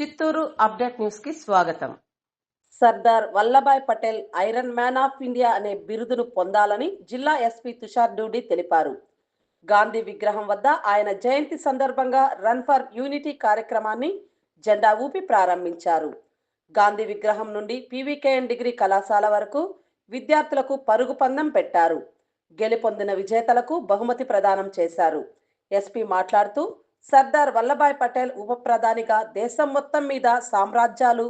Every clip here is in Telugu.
చిత్తూరు అప్డేట్ న్యూస్కి స్వాగతం. Sardar Vallabhbhai Patel iron man of India అనే బిరుదును పొందాలని జిల్లా ఎస్పీ తుషార్ డూడి తెలిపారు. గాంధీ విగ్రహం వద్ద ఆయన జయంతి సందర్భంగా రన్ ఫర్ యూనిటీ కార్యక్రమాన్ని జెండా ఊపి ప్రారంభించారు. గాంధీ విగ్రహం నుండి పీవీకేఎన్ డిగ్రీ కళాశాల వరకు విద్యార్థులకు పరుగు పందెం పెట్టారు. గెలుపొందిన విజేతలకు బహుమతి ప్రదానం చేశారు. ఎస్పీ మాట్లాడుతూ సర్దార్ వల్లభాయ్ పటేల్ ఉప ప్రధానిగా దేశం మొత్తం మీద సామ్రాజ్యాలు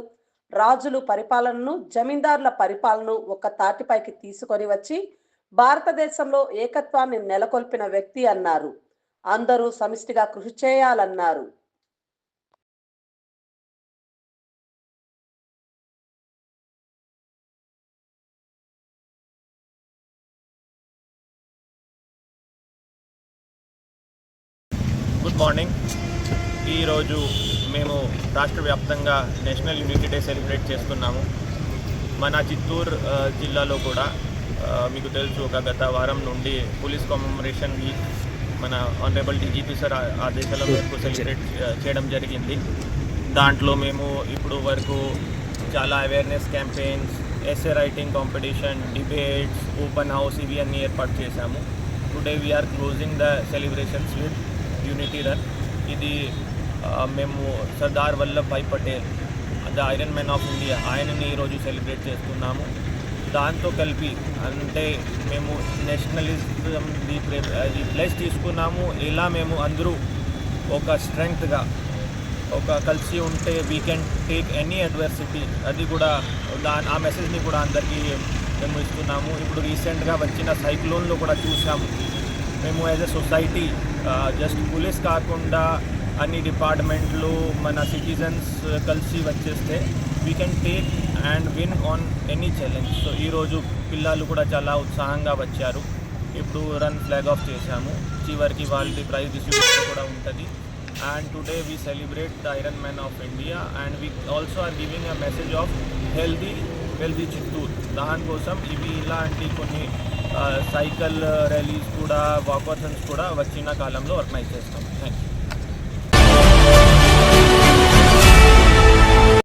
రాజులు పరిపాలనను జమీందారుల పరిపాలనను ఒక తాటిపైకి తీసుకొని వచ్చి భారతదేశంలో ఏకత్వాన్ని నెలకొల్పిన వ్యక్తి అన్నారు. అందరూ సమిష్టిగా కృషి చేయాలన్నారు. Good morning. ఈరోజు మేము రాష్ట్ర వ్యాప్తంగా నేషనల్ యూనిటీ డే సెలబ్రేట్ చేస్తున్నాము. మన చిత్తూరు జిల్లాలో కూడా మీకు తెలుసు ఒక గత వారం నుండి పోలీస్ కమమరేషన్ వీక్ మన ఆనరబుల్ డీజీపీ సార్ ఆ- ఆదేశాల మేరకు సెలబ్రేట్ చేయడం జరిగింది. దాంట్లో మేము ఇప్పుడు వరకు చాలా awareness campaigns essay writing competition debates open house ఇవి అన్నీ ఏర్పాటు చేశాము. Today we are closing the celebrations with unity run ఇది మేము Sardar Vallabhbhai Patel the iron man of India ఆయనని ఈరోజు సెలబ్రేట్ చేస్తున్నాము. దాంతో కలిపి అంటే మేము నేషనలిజం ది అది ప్లేస్ తీసుకున్నాము. ఇలా మేము అందరూ ఒక స్ట్రెంగ్త్గా ఒక కలిసి ఉంటే we can take any adversity అది కూడా దా ఆ మెసేజ్ని కూడా అందరికీ మేము ఇస్తున్నాము. ఇప్పుడు రీసెంట్గా వచ్చిన సైక్లోన్లో కూడా చూసాము. మేము as a society just police కాకుండా అన్ని డిపార్ట్మెంట్లు మన సిటిజన్స్ కలిసి వచ్చేస్తే we can take and win on any challenge so ఈరోజు పిల్లలు కూడా చాలా ఉత్సాహంగా వచ్చారు. ఇప్పుడు రన్ ఫ్లాగ్ ఆఫ్ చేశాము. చివరికి వాళ్ళది ప్రైజ్ డిస్ట్రిబ్యూషన్ కూడా ఉంటుంది. And today we celebrate the iron man of India and we also are giving a message of healthy healthy Chittoor దానికోసం ఇవి ఇలాంటి కొన్ని సైకిల్ ర్యాలీస్ కూడా వాకర్సన్స్ కూడా వచ్చిన కాలంలో ఆర్గనైజ్ చేస్తాం. Thank you